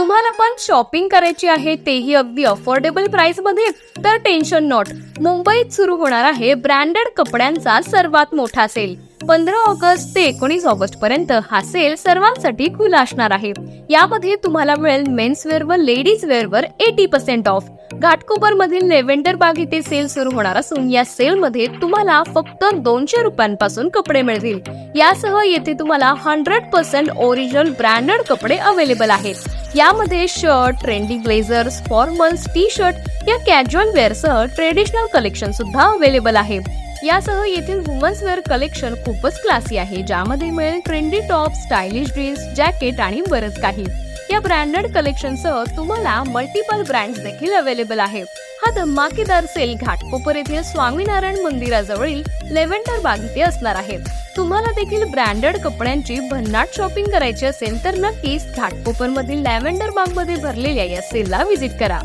तुम्हाला पण शॉपिंग करायची आहे तेही अगदी अफोर्डेबल प्राइसमध्ये? तर टेन्शन नॉट. मुंबईत सुरू होणार आहे ब्रँडेड कपड्यांचा सर्वात मोठा सेल पंधरा ऑगस्ट ते एकोणीस ऑगस्ट पर्यंत हा सेल सर्वांसाठी खुला असणार आहे. यामध्ये तुम्हाला मिळेल मेन्स वेअर व लेडीज वेअर वर एटी पर्सेंट ऑफ घाटकोपर मधील लेव्हेंडर बाग इथे सेल सुरू होणार असून या सेल मध्ये तुम्हाला फक्त दोनशे रुपयांपासून कपडे मिळतील. यासह येथे तुम्हाला हंड्रेड पर्सेंट ओरिजिनल ब्रँडेड कपडे अवेलेबल आहेत. यामध्ये shirt trendy blazers formals T shirt या कॅज्युअल वेअरसह ट्रेडिशनल कलेक्शन सुद्धा अवेलेबल आहे. यासह येथील वुमन्स वेअर कलेक्शन खूपच क्लासी आहे ज्यामध्ये मिळेल trendy top stylish dress jacket आणि बरंच काही. या ब्रँडेड कलेक्शनसह तुम्हाला मल्टिपल ब्रँड्स देखील अवेलेबल आहे हा धमाकेदार सेल घाटकोपर येथील स्वामीनारायण मंदिराजवळील लेव्हेंडर बाग इथे असणार आहे. तुम्हाला देखील ब्रँडेड कपड्यांची भन्नाट शॉपिंग करायची असेल तर नक्कीच घाटकोपर मधील लॅव्हेंडर बागमध्ये भरलेल्या या सेलला व्हिजिट करा.